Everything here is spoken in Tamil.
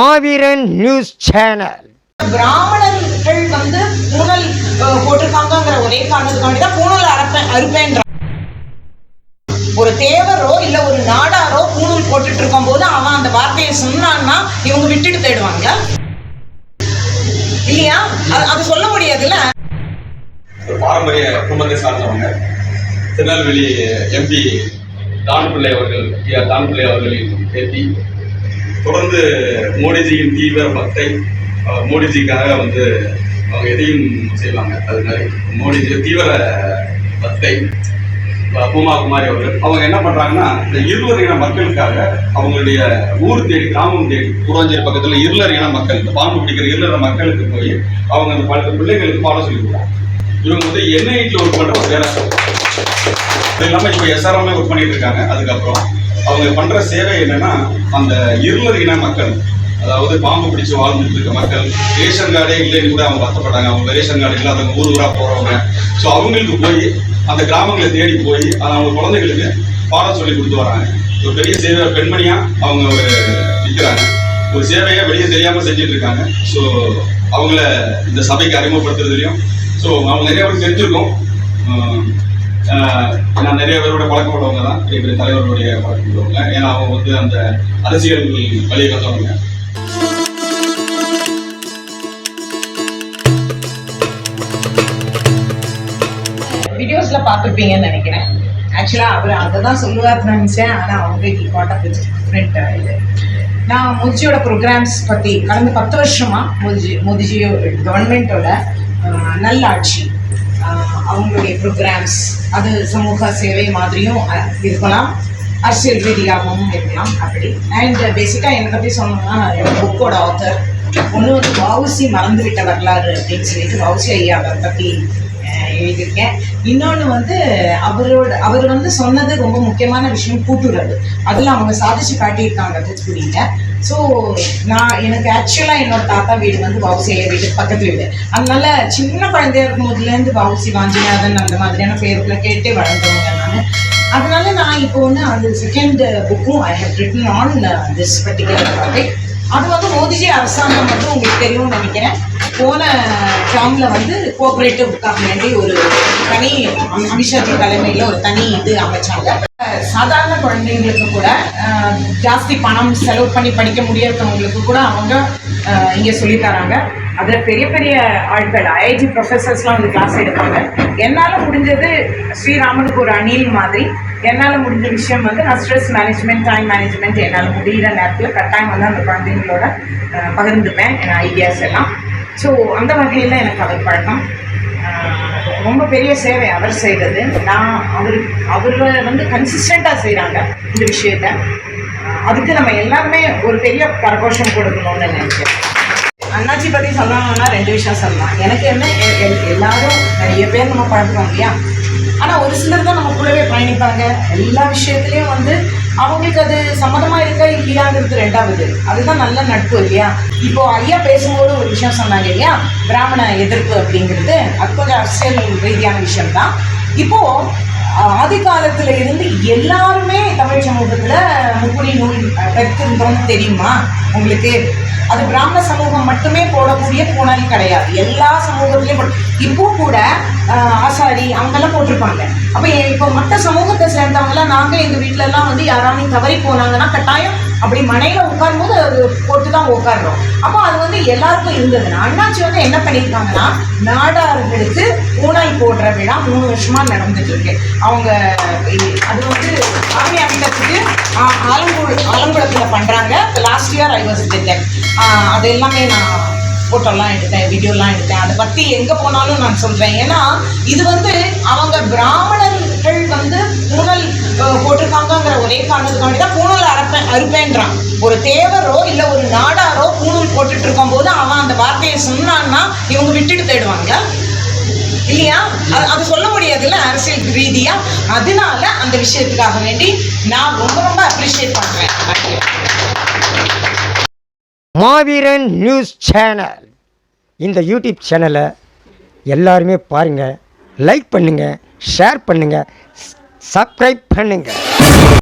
மாவீரன் நியூஸ் சேனல். பிராமணர்கள் வந்து பூணல் அஹ், போட்டிருக்காங்கங்கிற ஒரே காரணத்துக்காண்டி தான் பூணல் அறுப்பேன் அறுப்பேன்ற ஒரு தேவரோ இல்ல ஒரு நாடாரோ பூணூல் போட்டுட்டு இருக்கும் போது அவன் அந்த வார்த்தையை சொன்னான்னா இவங்க விட்டுட்டு தேடுவாங்களா இல்லையா? அது- அது சொல்ல முடியாதுல்ல? பாரம்பரிய குடும்பத்தை சார்ந்தவங்க. திருநெல்வேலி எம்பி டான் பிள்ளை அவர்கள் டான் பிள்ளை அவர்களின் பேட்டி தொடர்ந்து மோடிஜியின் தீவிர பக்தை மோடிஜிக்காக வந்து அவங்க எதையும் செய்வாங்க அது மாதிரி மோடிஜி தீவிர பக்தை பூமா குமாரி அவர்கள். அவங்க என்ன பண்ணுறாங்கன்னா இந்த இருவர் இன மக்களுக்காக அவங்களுடைய ஊர் தேடி கிராமம் தேடி புறஞ்சேரி பக்கத்தில் இருளர் இன மக்கள் இந்த பாம்பு பிடிக்கிற இருளர் மக்களுக்கு போய் அவங்க அந்த பல பிள்ளைகளுக்கு பாடம் சொல்லி கொடுக்குறாங்க. இவங்க வந்து என்ஐடியில் ஒரு பண்ணுற ஒரு வேலை அது இல்லாமல் இப்போ எஸ்ஆர்எம்மே ஒர்க் பண்ணிட்டு இருக்காங்க. அதுக்கப்புறம் அவங்க பண்ணுற சேவை என்னன்னா அந்த இருளர் இன மக்கள் அதாவது பாம்பு பிடிச்சு வாழ்ந்துட்டு இருக்க மக்கள் ரேஷன் கார்டே இல்லைன்னு கூட அவங்க வருத்தப்பட்டாங்க. அவங்க ரேஷன் கார்டு இல்லாதவங்க ஊர் ஊராக போகிறவங்க ஸோ அவங்களுக்கு போய் அந்த கிராமங்களை தேடி போய் அதை அவங்க குழந்தைகளுக்கு பாடம் சொல்லி கொடுத்து வராங்க. ஒரு பெரிய சேவை பெண்மணியாக அவங்க நிற்கிறாங்க ஒரு சேவையை வெளியே தெரியாமல் செஞ்சுட்டு இருக்காங்க. ஸோ அவங்கள இந்த சபைக்கு அறிமுகப்படுத்துறதுலையும் ஸோ அவங்க நிறைய பேர் தெரிஞ்சிருக்கோம். ஆஹ் நான் நிறைய பேரோட பழக்கம் உள்ளவங்க தான் பெரிய பெரிய தலைவர்களுடைய பழக்கம் உள்ளவங்க ஏன்னா அவங்க வந்து அந்த அரசியல் வழியை வந்தவங்க வீடியோஸ்ல பார்த்துருப்பீங்கன்னு நினைக்கிறேன். ஆக்சுவலாக அவர் அதை தான் சொல்லுவார்னு நினச்சேன் ஆனால் அவங்க காட் ஆஃப் டிஃப்ரெண்ட் இது. நான் மோதிஜியோட ப்ரோக்ராம்ஸ் பற்றி கடந்த பத்து வருஷமாக மோதிஜி மோதிஜியோ கவர்மெண்ட்டோட நல்ல ஆட்சி அவங்களுடைய ப்ரோக்ராம்ஸ் அது சமூக சேவை மாதிரியும் இருக்கலாம். அரசியல் ரீதியாகவும் இருக்கலாம். அப்படி. அண்ட் பேசிக்காக uh, என்னை பற்றி சொல்லணும்னா நான் புக்கோட ஆத்தர் ஒன்று வந்து வவுசி மறந்துவிட்ட வரலாறு அப்படின்னு சொல்லிட்டு வவுசி ஐயா அவரை பற்றி எழுதியிருக்கேன். இன்னொன்று வந்து அவரோட அவர் வந்து சொன்னது ரொம்ப முக்கியமான விஷயம் கூட்டுறவு. அதில் அவங்க சாதிச்சு காட்டியிருக்காங்க தூத்துக்குடியில் ஸோ நான் எனக்கு ஆக்சுவலாக என்னோட தாத்தா வீடு வந்து வவுசியா வீடு பக்கத்து வீடு. அதனால சின்ன குழந்தையா இருக்கும் போதுலேருந்து வவுசி வாஞ்சிநாதன் அந்த மாதிரியான பேருக்குள்ள கேட்டே வளர்ந்தவங்க நான். அதனால நான் இப்போ வந்து அந்த செகண்ட் புக்கும் I have written on this particular topic அது வந்து மோதிஜி அரசாங்கம் வந்து உங்களுக்கு தெரியும்னு நினைக்கிறேன். போன டேர்ம்ல வந்து கோஆபரேட்டிவ்க்காக வேண்டி ஒரு தனி அமித்ஷாஜி தலைமையில் ஒரு தனி இது அமைச்சாங்க. சாதாரண குழந்தைங்களுக்கு கூட ஜாஸ்தி பணம் செலவு பண்ணி படிக்க முடியாதவங்களுக்கு கூட அவங்க இங்கே சொல்லித் தராங்க. அதில் பெரிய பெரிய ஆட்கள் ஐஐடி ப்ரொஃபஸர்ஸ்லாம் வந்து கிளாஸ் எடுப்பாங்க. என்னால் முடிஞ்சது ஸ்ரீராமனுக்கு ஒரு அணில் மாதிரி என்னால் முடிஞ்ச விஷயம் வந்து நான் ஸ்ட்ரெஸ் மேனேஜ்மெண்ட் டைம் மேனேஜ்மெண்ட் என்னால் முடிகிற நேரத்தில் கட்டாயம் வந்து அந்த குழந்தைங்களோட பகிர்ந்துப்பேன். என் ஐடியாஸ் எல்லாம். ஸோ அந்த வகையில் எனக்கு அவர் பழக்கம். ரொம்ப பெரிய சேவை அவர் செய்தது. நான் அவர் அவர் வந்து கன்சிஸ்டண்ட்டாக செய்கிறாங்க இந்த விஷயத்த. அதுக்கு நம்ம எல்லாருமே ஒரு பெரிய கரகோஷம் கொடுக்கணும்னு நினைக்கிறேன். அண்ணாச்சி பற்றி சொல்லணும்னா ரெண்டு விஷயம் சொல்லலாம். எனக்கு என்ன எல்லாரும் நிறைய பேர் நம்ம பழகுறோம் இல்லையா? ஆனால் ஒரு சிலர் தான் நம்ம கூடவே பயணிப்பாங்க. எல்லா விஷயத்துலையும் வந்து அவங்களுக்கு அது சம்மதமாக இருக்கா இல்லையாங்கிறது ரெண்டாவது. அதுதான் நல்ல நட்பு இல்லையா? இப்போ ஐயா பேசும்போது ஒரு விஷயம் சொன்னாங்க இல்லையா? பிராமண எதிர்ப்பு அப்படிங்கிறது அது கொஞ்சம் அரசியல் ரீதியான விஷயம் தான் இப்போது ஆதி காலத்துல இருந்து எல்லாருமே தமிழ் சமூகத்துல முக்குடி நூல் பெற்றிருந்தோம்னு தெரியுமா? உங்களுக்கு? அது பிராமண சமூகம் மட்டுமே போடக்கூடிய பூணல் கிடையாது. எல்லா சமூகத்திலையும் போட இப்போ கூட ஆசாரி அவங்கெல்லாம் போட்டிருப்பாங்க. அப்போ இப்போ மற்ற சமூகத்தை சேர்ந்தவங்களாம் நாங்கள் எங்கள் வீட்டிலலாம் வந்து யாராலையும் தவறி போனாங்கன்னா கட்டாயம் அப்படி மனையில உட்காரும்போது அது போட்டு தான் உட்காடுறோம் அப்போ அது வந்து எல்லாருக்கும் இருந்ததுன்னா அண்ணாச்சி வந்து என்ன பண்ணியிருக்காங்கன்னா நாடார்களுக்கு பூணல் போடுற விழா மூணு வருஷமா நடந்துட்டு இருக்கு அவங்க அது வந்து ஆர்மி அமைக்கிறதுக்கு ஆலங்குள் ஆலங்குளத்தில் பண்ணுறாங்க last year I was detect அது எல்லாமே நான் ஃபோட்டோலாம் எடுத்தேன் வீடியோலாம் எடுத்தேன். அதை பற்றி எங்கே போனாலும் நான் சொல்கிறேன் ஏன்னா இது வந்து அவங்க பிராமணர்கள் வந்து பூனல் போட்டிருக்காங்கங்கிற ஒரே காரணத்துக்காண்டி தான் பூணல் அறுப்பேன் அறுப்பேன்றான். ஒரு தேவரோ இல்லை ஒரு நாடாரோ பூணூல் போட்டுட்டு இருக்கும்போது அவன் அந்த வார்த்தையை சொன்னான்னா இவங்க விட்டுட்டு தேடுவாங்க இல்லையா? அது அது சொல்ல முடியாதுல்ல அரசியல் ரீதியா. அதனால அந்த விஷயத்துக்காக வேண்டி நான் ரொம்ப ரொம்ப அப்ரிஷியேட் பண்றேன். மாவீரன் நியூஸ் சேனல். இந்த யூடியூப் சேனலை எல்லாருமே பாருங்கள் லைக் பண்ணுங்கள் ஷேர் பண்ணுங்கள் சப்ஸ்கிரைப் பண்ணுங்கள்